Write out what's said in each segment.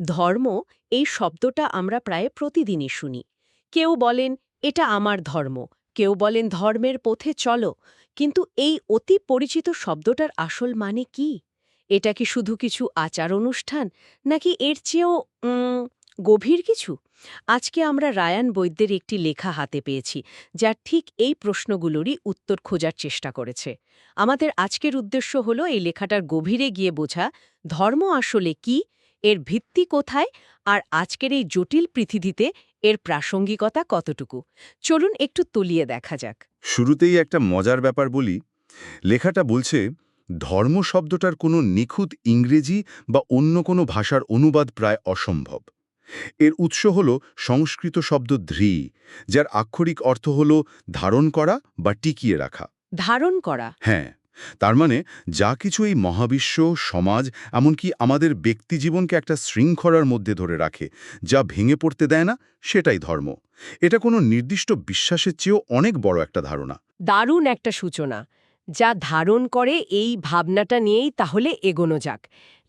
ধর্ম এই শব্দটা আমরা প্রায় প্রতিদিনই শুনি। কেউ বলেন, এটা আমার ধর্ম। কেউ বলেন, ধর্মের পথে চলো। কিন্তু এই অতি পরিচিত শব্দটার আসল মানে কি? এটা কি শুধু কিছু আচার অনুষ্ঠান, নাকি এর চেয়েও গভীর কিছু? আজকে আমরা রায়ান বৈদ্যের একটি লেখা হাতে পেয়েছি যা ঠিক এই প্রশ্নগুলোরই উত্তর খোঁজার চেষ্টা করেছে। আমাদের আজকের উদ্দেশ্য হলো এই লেখাটার গভীরে গিয়ে বোঝা, ধর্ম আসলে কি এর ভিত্তি কোথায় আর আজকের এই জটিল পৃথিবীতে এর প্রাসঙ্গিকতা কতটুকু? চলুন একটু তলিয়ে দেখা যাক। শুরুতেই একটা মজার ব্যাপার বলি। লেখাটা বলছে ধর্ম শব্দটার কোনো নিখুঁত ইংরেজি বা অন্য কোনো ভাষার অনুবাদ প্রায় অসম্ভব। এর উৎস হল সংস্কৃত শব্দ ধ্রী যার আক্ষরিক অর্থ হল ধারণ করা বা টিকিয়ে রাখা। ধারণ করা? হ্যাঁ। তার মানে যা কিছু এই মহাবিশ্ব সমাজ এমনকি আমাদের ব্যক্তিজীবনকে একটা শৃঙ্খলার মধ্যে ধরে রাখে যা ভেঙে পড়তে দেয় না সেটাই ধর্ম। এটা কোনো নির্দিষ্ট বিশ্বাসের চেয়েও অনেক বড় একটা ধারণা। দারুণ একটা সূচনা যা ধারণ করে এই ভাবনাটা নিয়েই তাহলে এগোনো যাক।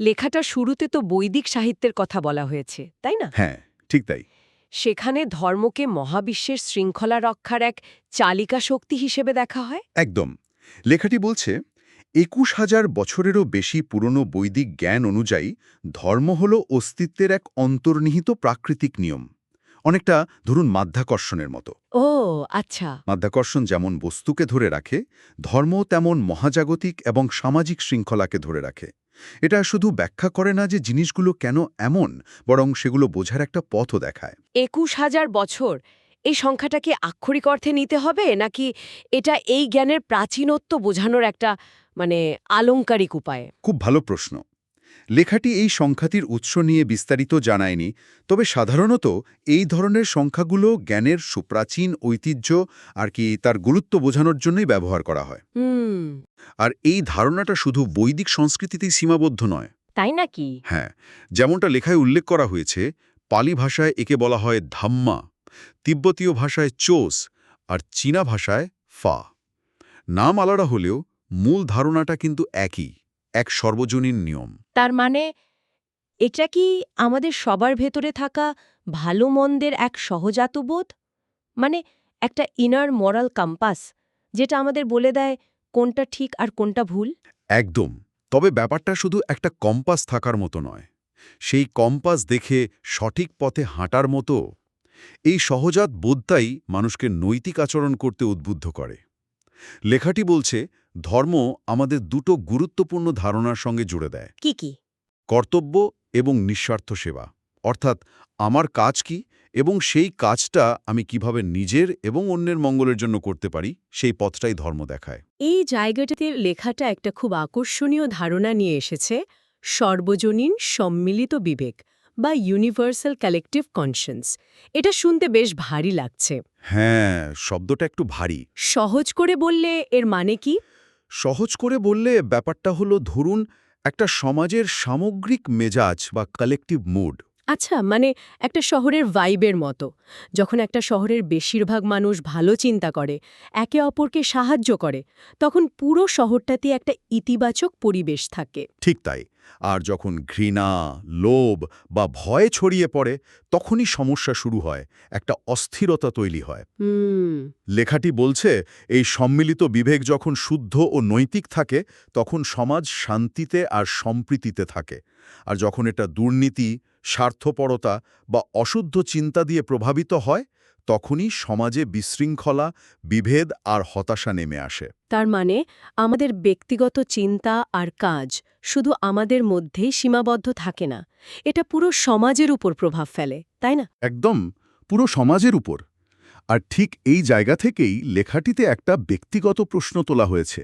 লেখাটা শুরুতে তো বৈদিক সাহিত্যের কথা বলা হয়েছে তাই না? হ্যাঁ ঠিক তাই। সেখানে ধর্মকে মহাবিশ্বের শৃঙ্খলা রক্ষার এক চালিকা শক্তি হিসেবে দেখা হয়? একদম। লেখাটি বলছে একুশ হাজার বছরেরও বেশি পুরনো বৈদিক জ্ঞান অনুযায়ী ধর্ম হল অস্তিত্বের এক অন্তর্নিহিত প্রাকৃতিক নিয়ম। অনেকটা ধরুন মাধ্যাকর্ষণের মতো। ও আচ্ছা। মাধ্যাকর্ষণ যেমন বস্তুকে ধরে রাখে ধর্ম তেমন মহাজাগতিক এবং সামাজিক শৃঙ্খলাকে ধরে রাখে। এটা শুধু ব্যাখ্যা করে না যে জিনিসগুলো কেন এমন বরং সেগুলো বোঝার একটা পথও দেখায়। একুশ হাজার বছর এই সংখ্যাটাকে আক্ষরিক অর্থে নিতে হবে নাকি এটা এই জ্ঞানের প্রাচীনত্ব বোঝানোর একটা মানে আলংকারিক উপায়? খুব ভালো প্রশ্ন। লেখাটি এই সংখ্যাটির উৎস নিয়ে বিস্তারিত জানায়নি তবে সাধারণত এই ধরনের সংখ্যাগুলো জ্ঞানের সুপ্রাচীন ঐতিহ্য আর কি তার গুরুত্ব বোঝানোর জন্যই ব্যবহার করা হয়। আর এই ধারণাটা শুধু বৈদিক সংস্কৃতিতেই সীমাবদ্ধ নয়। তাই নাকি? হ্যাঁ যেমনটা লেখায় উল্লেখ করা হয়েছে পালি ভাষায় একে বলা হয় ধাম্মা। তিব্বতীয় ভাষায় চোস আর চীনা ভাষায় ফা। নাম আলাদা হলেও মূল ধারণাটা কিন্তু একই এক সর্বজনীন নিয়ম। তার মানে এটা কি আমাদের সবার ভেতরে থাকা ভালো মন্দের এক সহজাতবোধ? মানে একটা ইনার মরাল কম্পাস যেটা আমাদের বলে দেয় কোনটা ঠিক আর কোনটা ভুল? একদম তবে ব্যাপারটা শুধু একটা কম্পাস থাকার মতো নয়। সেই কম্পাস দেখে সঠিক পথে হাঁটার মতো এই সহজাত বোধটাই মানুষকে নৈতিক আচরণ করতে উদ্বুদ্ধ করে। লেখাটি বলছে ধর্ম আমাদের দুটো গুরুত্বপূর্ণ ধারণার সঙ্গে জুড়ে দেয়। কি কি? কর্তব্য এবং নিঃস্বার্থ সেবা। অর্থাৎ আমার কাজ কি এবং সেই কাজটা আমি কীভাবে নিজের এবং অন্যের মঙ্গলের জন্য করতে পারি সেই পথটাই ধর্ম দেখায়। এই জায়গাটাতে লেখাটা একটা খুব আকর্ষণীয় ধারণা নিয়ে এসেছে সর্বজনীন সম্মিলিত বিবেক। বা ইউনিভার্সাল কালেকটিভ কনসেন্স এটা শুনতে বেশ ভারী লাগছে। হ্যাঁ শব্দটা একটু ভারী। সহজ করে বললে এর মানে কি? সহজ করে বললে ব্যাপারটা হলো ধরুন একটা সমাজের সামগ্রিক মেজাজ বা কালেকটিভ মুড আচ্ছা মানে একটা শহরের ভাইবের মতো। যখন একটা শহরের বেশিরভাগ মানুষ ভালো চিন্তা করে একে অপরকে সাহায্য করে তখন পুরো শহরটাতে একটা ইতিবাচক পরিবেশ থাকে। ঠিক তাই। আর যখন ঘৃণা লোভ বা ভয় ছড়িয়ে পড়ে তখনই সমস্যা শুরু হয় একটা অস্থিরতা তৈরি হয়। লেখাটি বলছে এই সম্মিলিত বিবেক যখন শুদ্ধ ও নৈতিক থাকে তখন সমাজ শান্তিতে আর সম্প্রীতিতে থাকে। আর যখন এটা দুর্নীতি স্বার্থপরতা বা অশুদ্ধ চিন্তা দিয়ে প্রভাবিত হয় তখনই সমাজে বিশৃঙ্খলা বিভেদ আর হতাশা নেমে আসে। তার মানে আমাদের ব্যক্তিগত চিন্তা আর কাজ শুধু আমাদের মধ্যেই সীমাবদ্ধ থাকে না। এটা পুরো সমাজের উপর প্রভাব ফেলে তাই না? একদম পুরো সমাজের উপর। আর ঠিক এই জায়গা থেকেই লেখাটিতে একটা ব্যক্তিগত প্রশ্ন তোলা হয়েছে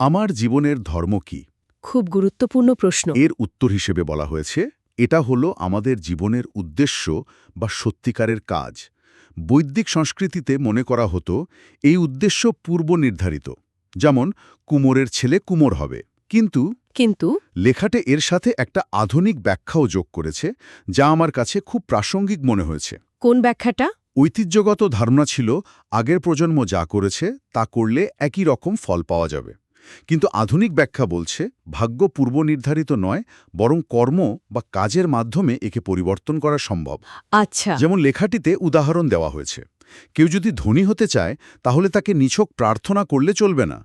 আমার জীবনের ধর্ম কি? খুব গুরুত্বপূর্ণ প্রশ্ন। এর উত্তর হিসেবে বলা হয়েছে এটা হলো আমাদের জীবনের উদ্দেশ্য বা সত্যিকারের কাজ। বৈদিক সংস্কৃতিতে মনে করা হতো এই উদ্দেশ্য পূর্ব নির্ধারিত যেমন কুমোরের ছেলে কুমোর হবে। কিন্তু কিন্তু লেখাটে এর সাথে একটা আধুনিক ব্যাখ্যাও যোগ করেছে যা আমার কাছে খুব প্রাসঙ্গিক মনে হয়েছে। কোন ব্যাখ্যাটা? ঐতিহ্যগত ধারণা ছিল আগের প্রজন্ম যা করেছে তা করলে একই রকম ফল পাওয়া যাবে। কিন্তু আধুনিক ব্যাখ্যা বলছে ভাগ্য পূর্ব নির্ধারিত নয় বরং কর্ম বা কাজের মাধ্যমে একে পরিবর্তন করা সম্ভব। আচ্ছা। যেমন লেখাটিতে উদাহরণ দেওয়া হয়েছে কেউ যদি ধনী হতে চায় তাহলে তাকে নিছক প্রার্থনা করলে চলবে না।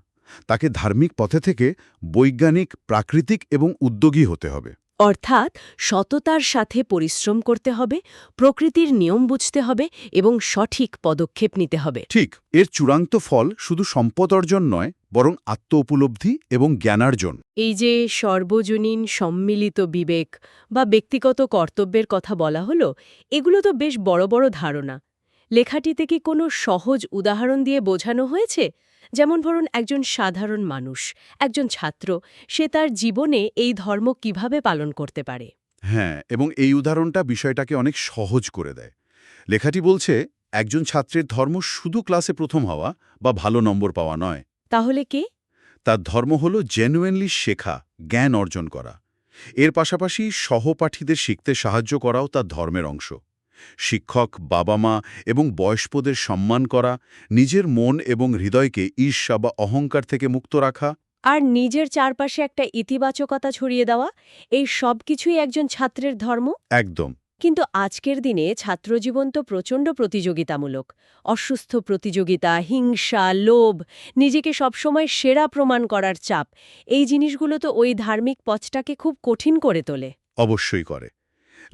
তাকে ধার্মিক পথে থেকে বৈজ্ঞানিক প্রাকৃতিক এবং উদ্যোগী হতে হবে। অর্থাৎ সততার সাথে পরিশ্রম করতে হবে প্রকৃতির নিয়ম বুঝতে হবে এবং সঠিক পদক্ষেপ নিতে হবে। ঠিক এর চূড়ান্ত ফল শুধু সম্পদ অর্জন নয় বরং আত্ম উপলব্ধি এবং জ্ঞানার্জন। এই যে সর্বজনীন সম্মিলিত বিবেক বা ব্যক্তিগত কর্তব্যের কথা বলা হলো এগুলো তো বেশ বড় বড় ধারণা। লেখাটিতে কি কোনো সহজ উদাহরণ দিয়ে বোঝানো হয়েছে? যেমন ধরুন একজন সাধারণ মানুষ একজন ছাত্র সে তার জীবনে এই ধর্ম কীভাবে পালন করতে পারে। হ্যাঁ এবং এই উদাহরণটা বিষয়টাকে অনেক সহজ করে দেয়। লেখাটি বলছে একজন ছাত্রের ধর্ম শুধু ক্লাসে প্রথম হওয়া বা ভালো নম্বর পাওয়া নয়। তাহলে কে? তার ধর্ম হল জেনুয়েনলি শেখা জ্ঞান অর্জন করা। এর পাশাপাশি সহপাঠীদের শিখতে সাহায্য করাও তার ধর্মের অংশ। শিক্ষক বাবা মা এবং বয়স্কদের সম্মান করা নিজের মন এবং হৃদয়কে ঈর্ষা বা অহংকার থেকে মুক্ত রাখা। আর নিজের চারপাশে একটা ইতিবাচকতা ছড়িয়ে দেওয়া এই সব কিছুই একজন ছাত্রের ধর্ম। একদম। কিন্তু আজকের দিনে ছাত্রজীবন তো প্রচণ্ড প্রতিযোগিতামূলক। অসুস্থ প্রতিযোগিতা হিংসা লোভ নিজেকে সবসময় সেরা প্রমাণ করার চাপ এই জিনিসগুলো তো ওই ধার্মিক পথটাকে খুব কঠিন করে তোলে। অবশ্যই করে।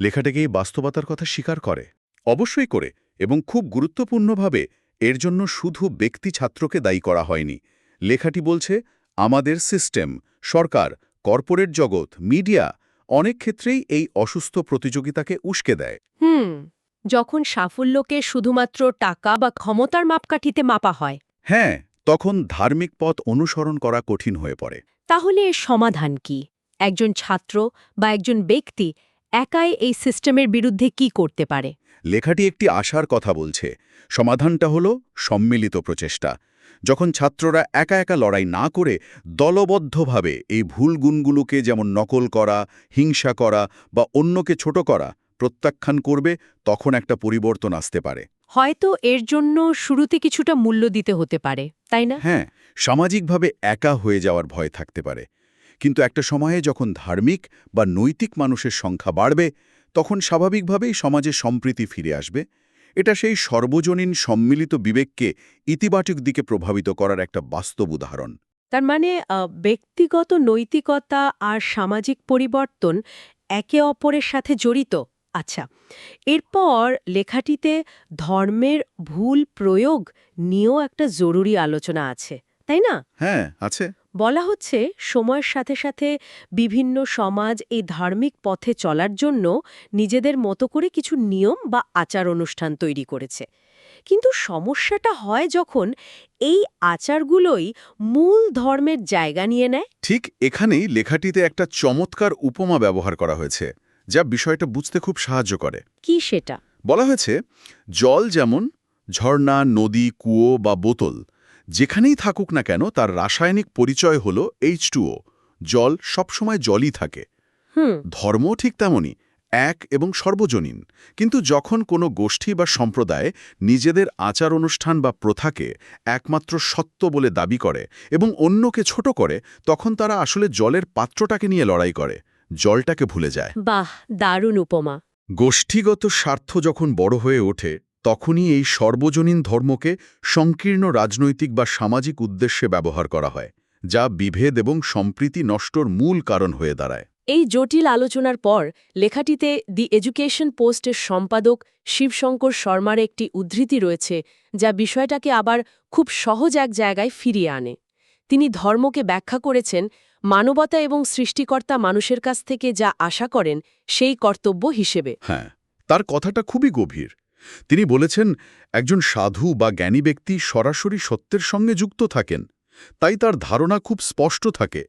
লেখাটাকে এই বাস্তবতার কথা স্বীকার করে? অবশ্যই করে এবং খুব গুরুত্বপূর্ণভাবে এর জন্য শুধু ব্যক্তি ছাত্রকে দায়ী করা হয়নি। লেখাটি বলছে আমাদের সিস্টেম সরকার কর্পোরেট জগৎ মিডিয়া অনেক ক্ষেত্রেই এই অসুস্থ প্রতিযোগিতাকে উস্কে দেয়। হুম যখন সাফল্যকে শুধুমাত্র টাকা বা ক্ষমতার মাপকাঠিতে মাপা হয়। হ্যাঁ তখন ধার্মিক পথ অনুসরণ করা কঠিন হয়ে পড়ে। তাহলে এর সমাধান কি? একজন ছাত্র বা একজন ব্যক্তি একাই এই সিস্টেমের বিরুদ্ধে কি করতে পারে? লেখাটি একটি আশার কথা বলছে। সমাধানটা হল সম্মিলিত প্রচেষ্টা। যখন ছাত্ররা একা একা লড়াই না করে দলবদ্ধভাবে এই ভুল গুণগুলোকে যেমন নকল করা হিংসা করা বা অন্যকে ছোট করা প্রত্যাখ্যান করবে তখন একটা পরিবর্তন আসতে পারে। হয়তো এর জন্য শুরুতে কিছুটা মূল্য দিতে হতে পারে তাই না? হ্যাঁ সামাজিকভাবে একা হয়ে যাওয়ার ভয় থাকতে পারে। কিন্তু একটা সময়ে যখন ধার্মিক বা নৈতিক মানুষের সংখ্যা বাড়বে তখন স্বাভাবিকভাবেই সমাজে সম্প্রীতি ফিরে আসবে। এটা সেই সর্বজনীন সম্মিলিত বিবেককে ইতিবাচক দিকে প্রভাবিত করার একটা বাস্তব উদাহরণ। তার মানে ব্যক্তিগত নৈতিকতা আর সামাজিক পরিবর্তন একে অপরের সাথে জড়িত। আচ্ছা এরপর লেখাটিতে ধর্মের ভুল প্রয়োগ নিয়েও একটা জরুরি আলোচনা আছে তাই না? হ্যাঁ আছে। বলা হচ্ছে সময়ের সাথে সাথে বিভিন্ন সমাজ এই ধার্মিক পথে চলার জন্য নিজেদের মতো করে কিছু নিয়ম বা আচার অনুষ্ঠান তৈরি করেছে। কিন্তু সমস্যাটা হয় যখন এই আচারগুলোই মূল ধর্মের জায়গা নিয়ে নেয়। ঠিক এখানেই লেখাটিতে একটা চমৎকার উপমা ব্যবহার করা হয়েছে যা বিষয়টা বুঝতে খুব সাহায্য করে। কি সেটা? বলা হয়েছে জল যেমন ঝর্ণা নদী কুয়ো বা বোতল যেখানেই থাকুক না কেন তার রাসায়নিক পরিচয় হল এইচ জল সবসময় জলই থাকে। ধর্ম ঠিক তেমনই এক এবং সর্বজনীন। কিন্তু যখন কোনো গোষ্ঠী বা সম্প্রদায় নিজেদের আচার অনুষ্ঠান বা প্রথাকে একমাত্র সত্য বলে দাবি করে এবং অন্যকে ছোট করে তখন তারা আসলে জলের পাত্রটাকে নিয়ে লড়াই করে। জলটাকে ভুলে যায়। বাহ দারুণ উপমা। গোষ্ঠীগত স্বার্থ যখন বড় হয়ে ওঠে তখনই এই সর্বজনীন ধর্মকে সংকীর্ণ রাজনৈতিক বা সামাজিক উদ্দেশ্যে ব্যবহার করা হয় যা বিভেদ এবং সম্প্রীতি নষ্টর মূল কারণ হয়ে দাঁড়ায়। এই জটিল আলোচনার পর লেখাটিতে দি এডুকেশন পোস্টের সম্পাদক শিবশঙ্কর শর্মার একটি উদ্ধৃতি রয়েছে যা বিষয়টাকে আবার খুব সহজ এক জায়গায় ফিরিয়ে আনে। তিনি ধর্মকে ব্যাখ্যা করেছেন মানবতা এবং সৃষ্টিকর্তা মানুষের কাছ থেকে যা আশা করেন সেই কর্তব্য হিসেবে। হ্যাঁ তার কথাটা খুবই গভীর। তিনি বলেছেন একজন সাধু বা জ্ঞানী ব্যক্তি সরাসরি সত্যের সঙ্গে যুক্ত থাকেন। তাই তার ধারণা খুব স্পষ্ট থাকে।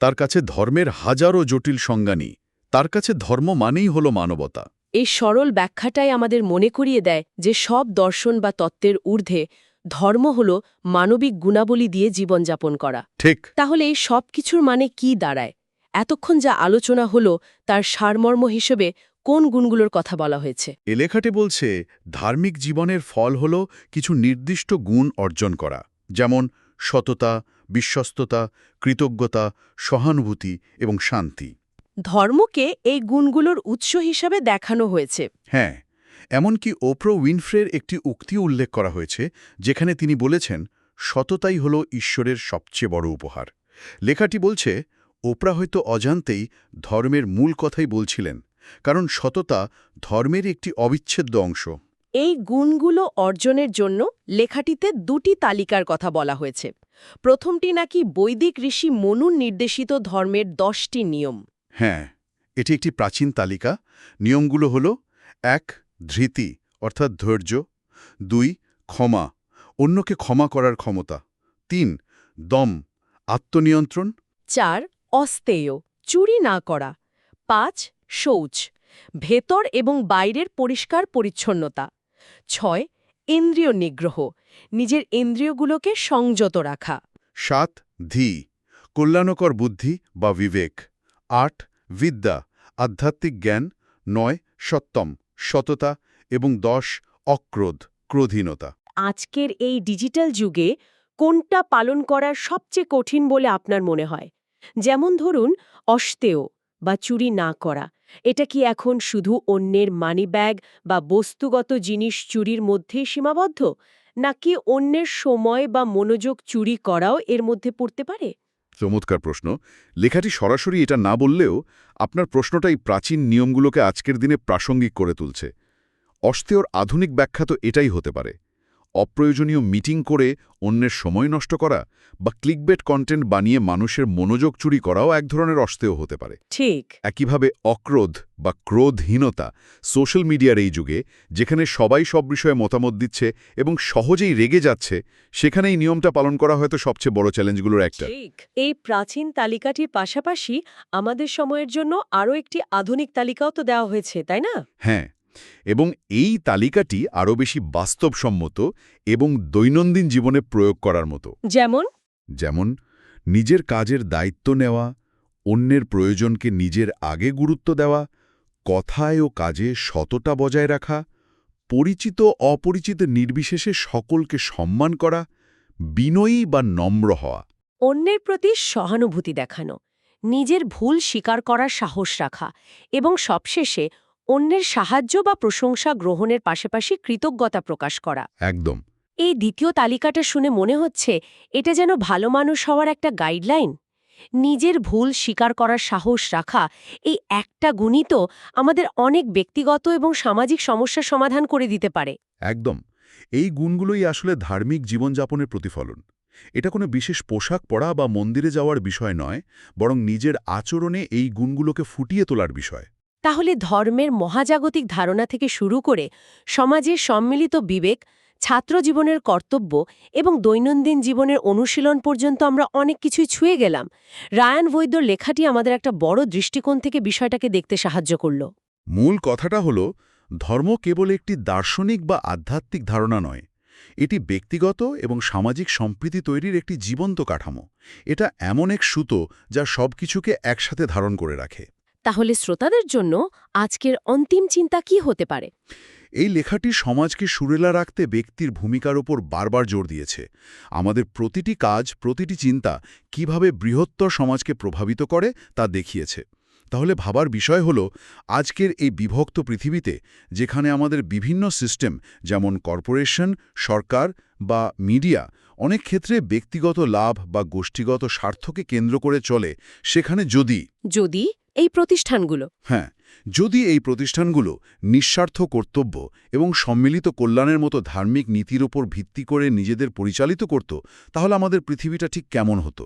তার কাছে ধর্মের হাজারো জটিল সংজ্ঞা নেই তার কাছে ধর্ম মানেই হল মানবতা। এই সরল ব্যাখ্যাটাই আমাদের মনে করিয়ে দেয় যে সব দর্শন বা তত্ত্বের ঊর্ধ্বে ধর্ম হল মানবিক গুণাবলী দিয়ে জীবনযাপন করা। ঠিক। তাহলে এই সব কিছুর মানে কি দাঁড়ায়? এতক্ষণ যা আলোচনা হলো তার সারমর্ম হিসেবে কোন গুণগুলোর কথা বলা হয়েছে? এ লেখাটি বলছে ধার্মিক জীবনের ফল হল কিছু নির্দিষ্ট গুণ অর্জন করা যেমন সততা বিশ্বস্ততা কৃতজ্ঞতা সহানুভূতি এবং শান্তি। ধর্মকে এই গুণগুলোর উৎস হিসাবে দেখানো হয়েছে। হ্যাঁ এমনকি ওপ্রো উইনফ্রের একটি উক্তিও উল্লেখ করা হয়েছে যেখানে তিনি বলেছেন সততাই হল ঈশ্বরের সবচেয়ে বড় উপহার। লেখাটি বলছে ওপ্রা হয়তো অজান্তেই ধর্মের মূল কথাই বলছিলেন কারণ সততা ধর্মের একটি অবিচ্ছেদ্য অংশ। এই গুণগুলো অর্জনের জন্য লেখাটিতে দুটি তালিকার কথা বলা হয়েছে। প্রথমটি নাকি বৈদিক ঋষি মনুর নির্দেশিত ধর্মের দশটি নিয়ম। হ্যাঁ এটি একটি প্রাচীন তালিকা। নিয়মগুলো হল এক ধৃতি অর্থাৎ ধৈর্য। দুই ক্ষমা অন্যকে ক্ষমা করার ক্ষমতা। তিন দম আত্মনিয়ন্ত্রণ। চার অস্তেয় চুরি না করা। পাঁচ শৌচ ভেতর এবং বাইরের পরিষ্কার পরিচ্ছন্নতা। ছয় ইন্দ্রিয় নিগ্রহ নিজের ইন্দ্রিয়গুলোকে সংযত রাখা। সাত ধি কল্যাণকর বুদ্ধি বা বিবেক। আট বিদ্যা আধ্যাত্মিক জ্ঞান। নয় সত্যম সততা এবং দশ অক্রোধ ক্রোধীনতা আজকের এই ডিজিটাল যুগে কোনটা পালন করা সবচেয়ে কঠিন বলে আপনার মনে হয়? যেমন ধরুন অস্তেয় বা চুরি না করা। এটা কি এখন শুধু অন্যের মানিব্যাগ বা বস্তুগত জিনিস চুরির মধ্যেই সীমাবদ্ধ? নাকি অন্যের সময় বা মনোযোগ চুরি করাও এর মধ্যে পড়তে পারে? চমৎকার প্রশ্ন। লেখাটি সরাসরি এটা না বললেও আপনার প্রশ্নটাই প্রাচীন নিয়মগুলোকে আজকের দিনে প্রাসঙ্গিক করে তুলছে। অস্তেয়র আধুনিক ব্যাখ্যা তো এটাই হতে পারে। অপ্রয়োজনীয় মিটিং করে অন্যের সময় নষ্ট করা বা ক্লিকবেট কন্টেন্ট বানিয়ে মানুষের মনোযোগ চুরি করাও এক ধরনের অস্তেয় হতে পারে। ঠিক। একইভাবে অক্রোধ বা ক্রোধহীনতা সোশ্যাল মিডিয়ার এই যুগে যেখানে সবাই সব বিষয়ে মতামত দিচ্ছে এবং সহজেই রেগে যাচ্ছে সেখানে এই নিয়মটা পালন করা হয়তো সবচেয়ে বড় চ্যালেঞ্জগুলোর একটা। ঠিক। এই প্রাচীন তালিকাটির পাশাপাশি আমাদের সময়ের জন্য আরও একটি আধুনিক তালিকাও তো দেওয়া হয়েছে তাই না? হ্যাঁ। এবং এই তালিকাটি আরও বেশি বাস্তবসম্মত এবং দৈনন্দিন জীবনে প্রয়োগ করার মতো। যেমন? যেমন নিজের কাজের দায়িত্ব নেওয়া অন্যের প্রয়োজনকে নিজের আগে গুরুত্ব দেওয়া কথায় ও কাজে সততা বজায় রাখা পরিচিত অপরিচিত নির্বিশেষে সকলকে সম্মান করা বিনয়ী বা নম্র হওয়া। অন্যের প্রতি সহানুভূতি দেখানো নিজের ভুল স্বীকার করার সাহস রাখা এবং সবশেষে অন্যের সাহায্য বা প্রশংসা গ্রহণের পাশাপাশি কৃতজ্ঞতা প্রকাশ করা। একদম। এই দ্বিতীয় তালিকাটা শুনে মনে হচ্ছে এটা যেন ভালো মানুষ হওয়ার একটা গাইডলাইন। নিজের ভুল স্বীকার করার সাহস রাখা এই একটা গুণই তো আমাদের অনেক ব্যক্তিগত এবং সামাজিক সমস্যার সমাধান করে দিতে পারে। একদম। এই গুণগুলোই আসলে ধার্মিক জীবনযাপনের প্রতিফলন। এটা কোনো বিশেষ পোশাক পরা বা মন্দিরে যাওয়ার বিষয় নয় বরং নিজের আচরণে এই গুণগুলোকে ফুটিয়ে তোলার বিষয়। তাহলে ধর্মের মহাজাগতিক ধারণা থেকে শুরু করে সমাজের সম্মিলিত বিবেক ছাত্র জীবনের কর্তব্য এবং দৈনন্দিন জীবনের অনুশীলন পর্যন্ত আমরা অনেক কিছুই ছুঁয়ে গেলাম। রায়ান বৈদ্যর লেখাটি আমাদের একটা বড় দৃষ্টিকোণ থেকে বিষয়টাকে দেখতে সাহায্য করল। মূল কথাটা হল, ধর্ম কেবল একটি দার্শনিক বা আধ্যাত্মিক ধারণা নয়। এটি ব্যক্তিগত এবং সামাজিক সম্প্রীতি তৈরির একটি জীবন্ত কাঠামো। এটা এমন এক সুতো যা সবকিছুকে একসাথে ধারণ করে রাখে। তাহলে শ্রোতাদের জন্য আজকের অন্তিম চিন্তা কি হতে পারে? এই লেখাটি সমাজকে সুরেলা রাখতে ব্যক্তির ভূমিকার ওপর বারবার জোর দিয়েছে। আমাদের প্রতিটি কাজ প্রতিটি চিন্তা কীভাবে বৃহত্তর সমাজকে প্রভাবিত করে তা দেখিয়েছে। তাহলে ভাবার বিষয় হল আজকের এই বিভক্ত পৃথিবীতে যেখানে আমাদের বিভিন্ন সিস্টেম যেমন কর্পোরেশন সরকার বা মিডিয়া অনেক ক্ষেত্রে ব্যক্তিগত লাভ বা গোষ্ঠীগত স্বার্থকে কেন্দ্র করে চলে সেখানে যদি যদি এই প্রতিষ্ঠানগুলো। হ্যাঁ যদি এই প্রতিষ্ঠানগুলো নিঃস্বার্থ কর্তব্য এবং সম্মিলিত কল্যাণের মতো ধার্মিক নীতির ওপর ভিত্তি করে নিজেদের পরিচালিত করত, তাহলে আমাদের পৃথিবীটা ঠিক কেমন হতো?